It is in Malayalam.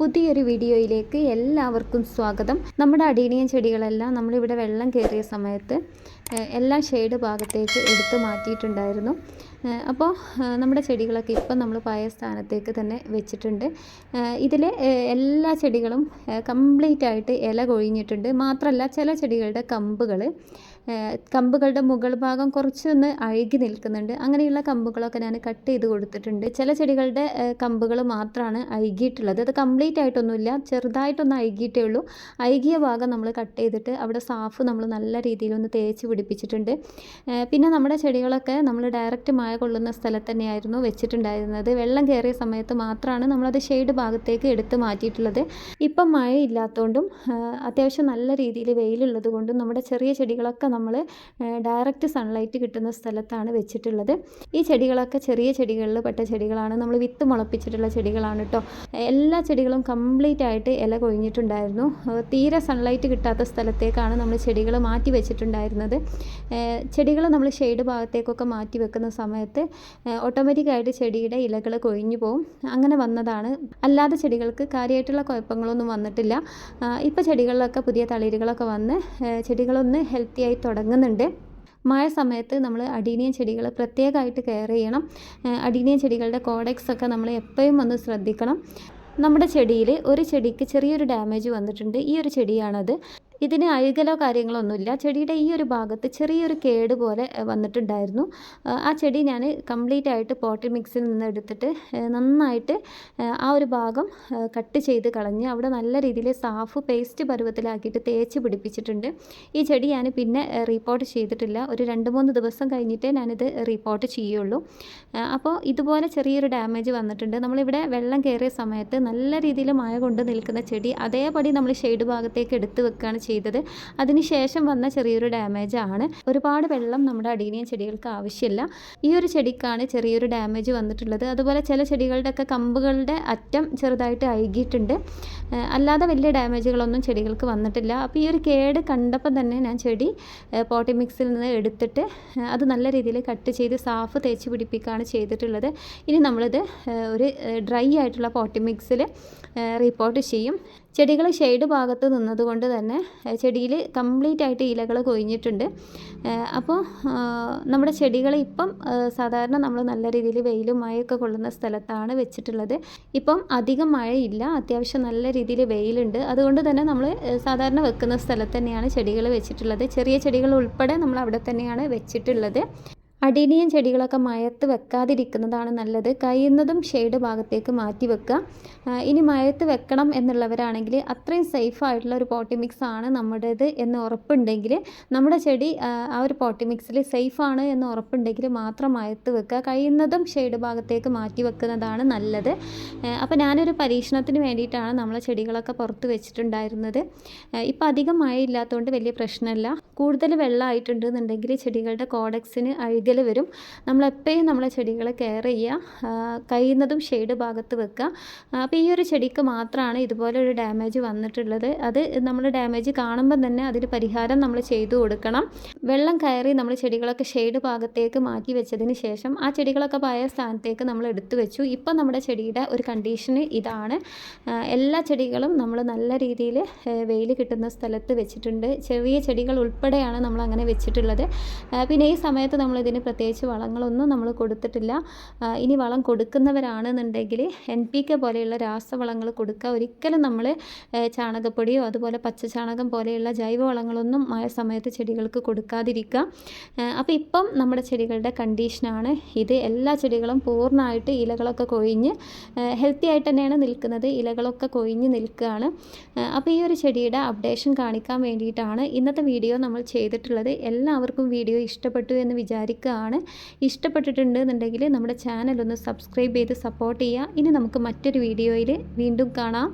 പുതിയൊരു വീഡിയോയിലേക്ക് എല്ലാവർക്കും സ്വാഗതം. നമ്മുടെ അടീനിയൻ ചെടികളെല്ലാം നമ്മളിവിടെ വെള്ളം കയറിയ സമയത്ത് എല്ലാ ഷെയ്ഡ് ഭാഗത്തേക്ക് എടുത്തു മാറ്റിയിട്ടുണ്ടായിരുന്നു. അപ്പോൾ നമ്മുടെ ചെടികളൊക്കെ ഇപ്പം നമ്മൾ പഴയ സ്ഥാനത്തേക്ക് തന്നെ വെച്ചിട്ടുണ്ട്. ഇതിൽ എല്ലാ ചെടികളും കംപ്ലീറ്റ് ആയിട്ട് ഇല കൊഴിഞ്ഞിട്ടുണ്ട്. മാത്രമല്ല ചില ചെടികളുടെ കമ്പുകൾ കമ്പുകളുടെ മുകൾ ഭാഗം കുറച്ചൊന്ന് അഴുകി നിൽക്കുന്നുണ്ട്. അങ്ങനെയുള്ള കമ്പുകളൊക്കെ ഞാൻ കട്ട് ചെയ്ത് കൊടുത്തിട്ടുണ്ട്. ചില ചെടികളുടെ കമ്പുകൾ മാത്രമാണ് അഴുകിയിട്ടുള്ളത്. അത് കംപ്ലീറ്റ് ആയിട്ടൊന്നുമില്ല. ചെറുതായിട്ടൊന്ന് അഴുകിയിട്ടേ ഉള്ളൂ. അഴുകിയ ഭാഗം നമ്മൾ കട്ട് ചെയ്തിട്ട് അവിടെ സാഫ് നമ്മൾ നല്ല രീതിയിലൊന്ന് തേച്ച് പിടിപ്പിച്ചിട്ടുണ്ട്. പിന്നെ നമ്മുടെ ചെടികളൊക്കെ നമ്മൾ ഡയറക്റ്റ് മഴ കൊള്ളുന്ന സ്ഥലത്ത് തന്നെയായിരുന്നു വെച്ചിട്ടുണ്ടായിരുന്നത്. വെള്ളം കയറിയ സമയത്ത് മാത്രമാണ് നമ്മളത് ഷെയ്ഡ് ഭാഗത്തേക്ക് എടുത്ത് മാറ്റിയിട്ടുള്ളത്. ഇപ്പം മഴ ഇല്ലാത്തതുകൊണ്ടും അത്യാവശ്യം നല്ല രീതിയിൽ വെയിലുള്ളത് കൊണ്ടും നമ്മുടെ ചെറിയ ചെടികളൊക്കെ നമ്മൾ ഡയറക്റ്റ് സൺലൈറ്റ് കിട്ടുന്ന സ്ഥലത്താണ് വെച്ചിട്ടുള്ളത്. ഈ ചെടികളൊക്കെ ചെറിയ ചെടികളിൽ പെട്ട ചെടികളാണ്. നമ്മൾ വിത്ത് മുളപ്പിച്ചിട്ടുള്ള ചെടികളാണ് കേട്ടോ എല്ലാ ചെടികളും കംപ്ലീറ്റ് ആയിട്ട് ഇല കൊഴിഞ്ഞിട്ടുണ്ടായിരുന്നു. തീരെ സൺലൈറ്റ് കിട്ടാത്ത സ്ഥലത്തേക്കാണ് നമ്മൾ ചെടികൾ മാറ്റി വെച്ചിട്ടുണ്ടായിരുന്നത്. ചെടികൾ നമ്മൾ ഷെയ്ഡ് ഭാഗത്തേക്കൊക്കെ മാറ്റി വെക്കുന്ന സമയത്ത് ഓട്ടോമാറ്റിക്കായിട്ട് ചെടിയുടെ ഇലകൾ കൊഴിഞ്ഞു പോകും അങ്ങനെ വന്നതാണ്. അല്ലാതെ ചെടികൾക്ക് കാര്യമായിട്ടുള്ള കുഴപ്പങ്ങളൊന്നും വന്നിട്ടില്ല. ഇപ്പോൾ ചെടികളിലൊക്കെ പുതിയ തളിരുകളൊക്കെ വന്ന് ചെടികളൊന്ന് ഹെൽത്തി തുടങ്ങുന്നുണ്ട്. മഴ സമയത്ത് നമ്മൾ അടീനിയൻ ചെടികൾ പ്രത്യേകമായിട്ട് കെയർ ചെയ്യണം. ഏഹ് അടീനിയൻ ചെടികളുടെ കോഡെക്സ് ഒക്കെ നമ്മൾ എപ്പോഴും ഒന്ന് ശ്രദ്ധിക്കണം. നമ്മുടെ ചെടിയിൽ ഒരു ചെടിക്ക് ചെറിയൊരു ഡാമേജ് വന്നിട്ടുണ്ട്. ഈ ഒരു ചെടിയാണത്. ഇതിന് അഴുകലോ കാര്യങ്ങളോ ഒന്നുമില്ല ചെടിയുടെ ഈ ഒരു ഭാഗത്ത് ചെറിയൊരു കേട് പോലെ വന്നിട്ടുണ്ടായിരുന്നു. ആ, ചെടി ഞാൻ കംപ്ലീറ്റ് ആയിട്ട് പോട്ടിൽ മിക്സിൽ നിന്ന് എടുത്തിട്ട് നന്നായിട്ട് ആ ഒരു ഭാഗം കട്ട് ചെയ്ത് കളഞ്ഞ് അവിടെ നല്ല രീതിയിൽ സാഫ് പേസ്റ്റ് പരുവത്തിലാക്കിയിട്ട് തേച്ച് പിടിപ്പിച്ചിട്ടുണ്ട്. ഈ ചെടി ഞാൻ പിന്നെ റിപ്പോർട്ട് ചെയ്തിട്ടില്ല. ഒരു രണ്ട് മൂന്ന് ദിവസം കഴിഞ്ഞിട്ടേ ഞാനിത് റിപ്പോർട്ട് ചെയ്യുള്ളൂ. അപ്പോൾ ഇതുപോലെ ചെറിയൊരു ഡാമേജ് വന്നിട്ടുണ്ട്. നമ്മളിവിടെ വെള്ളം കയറിയ സമയത്ത് നല്ല രീതിയിൽ മഴ കൊണ്ട് നിൽക്കുന്ന ചെടി അതേപടി നമ്മൾ ഷെയ്ഡ് ഭാഗത്തേക്ക് എടുത്ത് വെക്കുകയാണ് ചെയ്തത്. അതിനുശേഷം വന്ന ചെറിയൊരു ഡാമേജ് ആണ്. ഒരുപാട് വെള്ളം നമ്മുടെ അടീനിയൻ ചെടികൾക്ക് ആവശ്യമില്ല. ഈ ഒരു ചെടിക്കാണ് ചെറിയൊരു ഡാമേജ് വന്നിട്ടുള്ളത്. അതുപോലെ ചില ചെടികളുടെയൊക്കെ കമ്പുകളുടെ അറ്റം ചെറുതായിട്ട് അഴുകിയിട്ടുണ്ട്. അല്ലാതെ വലിയ ഡാമേജുകളൊന്നും ചെടികൾക്ക് വന്നിട്ടില്ല. അപ്പോൾ ഈ ഒരു കേട് കണ്ടപ്പോൾ തന്നെ ഞാൻ ചെടി പോട്ടി മിക്സിൽ നിന്ന് എടുത്തിട്ട് അത് നല്ല രീതിയിൽ കട്ട് ചെയ്ത് സാഫ് തേച്ച് പിടിപ്പിക്കുകയാണ് ചെയ്തിട്ടുള്ളത്. ഇനി നമ്മളിത് ഒരു ഡ്രൈ ആയിട്ടുള്ള പോട്ടി മിക്സിൽ റിപ്പോർട്ട് ചെയ്യും. ചെടികൾ ഷെയ്ഡ് ഭാഗത്ത് നിന്നതുകൊണ്ട് തന്നെ ചെടിയിൽ കംപ്ലീറ്റ് ആയിട്ട് ഇലകൾ കൊഴിഞ്ഞിട്ടുണ്ട്. അപ്പോൾ നമ്മുടെ ചെടികൾ ഇപ്പം സാധാരണ നമ്മൾ നല്ല രീതിയിൽ വെയിലും മഴയൊക്കെ കൊള്ളുന്ന സ്ഥലത്താണ് വെച്ചിട്ടുള്ളത്. ഇപ്പം അധികം മഴയില്ല അത്യാവശ്യം നല്ല രീതിയിൽ വെയിലുണ്ട്. അതുകൊണ്ട് തന്നെ നമ്മൾ സാധാരണ വെക്കുന്ന സ്ഥലത്ത് തന്നെയാണ് ചെടികൾ വെച്ചിട്ടുള്ളത്. ചെറിയ ചെടികൾ ഉൾപ്പെടെ നമ്മൾ അവിടെ തന്നെയാണ് വെച്ചിട്ടുള്ളത്. അടീനിയൻ ചെടികളൊക്കെ മയത്ത് വെക്കാതിരിക്കുന്നതാണ് നല്ലത്. കഴിയുന്നതും ഷെയ്ഡ് ഭാഗത്തേക്ക് മാറ്റി വെക്കുക. ഇനി മയത്ത് വെക്കണം എന്നുള്ളവരാണെങ്കിൽ അത്രയും സേഫ് ആയിട്ടുള്ള ഒരു പോട്ടി മിക്സ് ആണ് നമ്മുടേത് എന്ന് ഉറപ്പുണ്ടെങ്കിൽ നമ്മുടെ ചെടി ആ, ഒരു പോട്ടി മിക്സിൽ സേഫ് ആണ് എന്ന് ഉറപ്പുണ്ടെങ്കിൽ മാത്രം മയത്ത് വെക്കുക. കഴിയുന്നതും ഷെയ്ഡ് ഭാഗത്തേക്ക് മാറ്റി വെക്കുന്നതാണ് നല്ലത്. അപ്പോൾ ഞാനൊരു പരീക്ഷണത്തിന് വേണ്ടിയിട്ടാണ് നമ്മളെ ചെടികളൊക്കെ പുറത്ത് വെച്ചിട്ടുണ്ടായിരുന്നത്. ഇപ്പം അധികം മഴയില്ലാത്തതുകൊണ്ട് വലിയ പ്രശ്നമില്ല. കൂടുതൽ വെള്ളമായിട്ടുണ്ടെന്നുണ്ടെങ്കിൽ ചെടികളുടെ കോഡക്സിന് അഴുകൽ വരും. നമ്മളെപ്പോഴും നമ്മളെ ചെടികളെ കെയർ ചെയ്യുക കഴിയുന്നതും ഷെയ്ഡ് ഭാഗത്ത് വെക്കുക. അപ്പോൾ ഈ ഒരു ചെടിക്ക് മാത്രമാണ് ഇതുപോലെ ഒരു ഡാമേജ് വന്നിട്ടുള്ളത്. അത് നമ്മൾ ഡാമേജ് കാണുമ്പോൾ തന്നെ അതിന് പരിഹാരം നമ്മൾ ചെയ്തു കൊടുക്കണം. വെള്ളം കയറി നമ്മൾ ചെടികളൊക്കെ ഷെയ്ഡ് ഭാഗത്തേക്ക് മാറ്റി വെച്ചതിന് ശേഷം ആ ചെടികളൊക്കെ പായ സ്ഥാനത്തേക്ക് നമ്മൾ എടുത്തു വെച്ചു. ഇപ്പം നമ്മുടെ ചെടിയുടെ ഒരു കണ്ടീഷന് ഇതാണ്. എല്ലാ ചെടികളും നമ്മൾ നല്ല രീതിയിൽ വെയിൽ കിട്ടുന്ന സ്ഥലത്ത് വെച്ചിട്ടുണ്ട്. ചെറിയ ചെടികൾ ഉൾപ്പെടെയാണ് നമ്മൾ അങ്ങനെ വെച്ചിട്ടുള്ളത്. പിന്നെ ഈ സമയത്ത് നമ്മൾ ഇതിന് പ്രത്യേകിച്ച് വളങ്ങളൊന്നും നമ്മൾ കൊടുത്തിട്ടില്ല. ഇനി വളം കൊടുക്കുന്നവരാണെന്നുണ്ടെങ്കിൽ എൻ പി കെ പോലെയുള്ള രാസവളങ്ങൾ കൊടുക്കുക. ഒരിക്കലും നമ്മൾ ചാണകപ്പൊടിയോ അതുപോലെ പച്ചച്ചാണകം പോലെയുള്ള ജൈവവളങ്ങളൊന്നും മഴ സമയത്ത് ചെടികൾക്ക് കൊടുക്കാതിരിക്കുക അപ്പോൾ ഇപ്പം നമ്മുടെ ചെടികളുടെ കണ്ടീഷനാണ് ഇത്. എല്ലാ ചെടികളും പൂർണമായിട്ട് ഇലകളൊക്കെ കൊഴിഞ്ഞ് ഹെൽത്തി ആയിട്ട് തന്നെയാണ് നിൽക്കുന്നത്. ഇലകളൊക്കെ കൊഴിഞ്ഞ് നിൽക്കുകയാണ്. അപ്പോൾ ഈ ഒരു ചെടിയുടെ അപ്ഡേഷൻ കാണിക്കാൻ വേണ്ടിയിട്ടാണ് ഇന്നത്തെ വീഡിയോ നമ്മൾ ചെയ്തിട്ടുള്ളത്. എല്ലാവർക്കും വീഡിയോ ഇഷ്ടപ്പെട്ടു എന്ന് വിചാരിക്കുകയാണ്. ഇഷ്ടപ്പെട്ടിട്ടുണ്ട് എന്നുണ്ടെങ്കിൽ നമ്മുടെ ചാനൽ ഒന്ന് സബ്സ്ക്രൈബ് ചെയ്ത് സപ്പോർട്ട് ചെയ്യുക. ഇനി നമുക്ക് മറ്റൊരു വീഡിയോയിൽ വീണ്ടും കാണാം.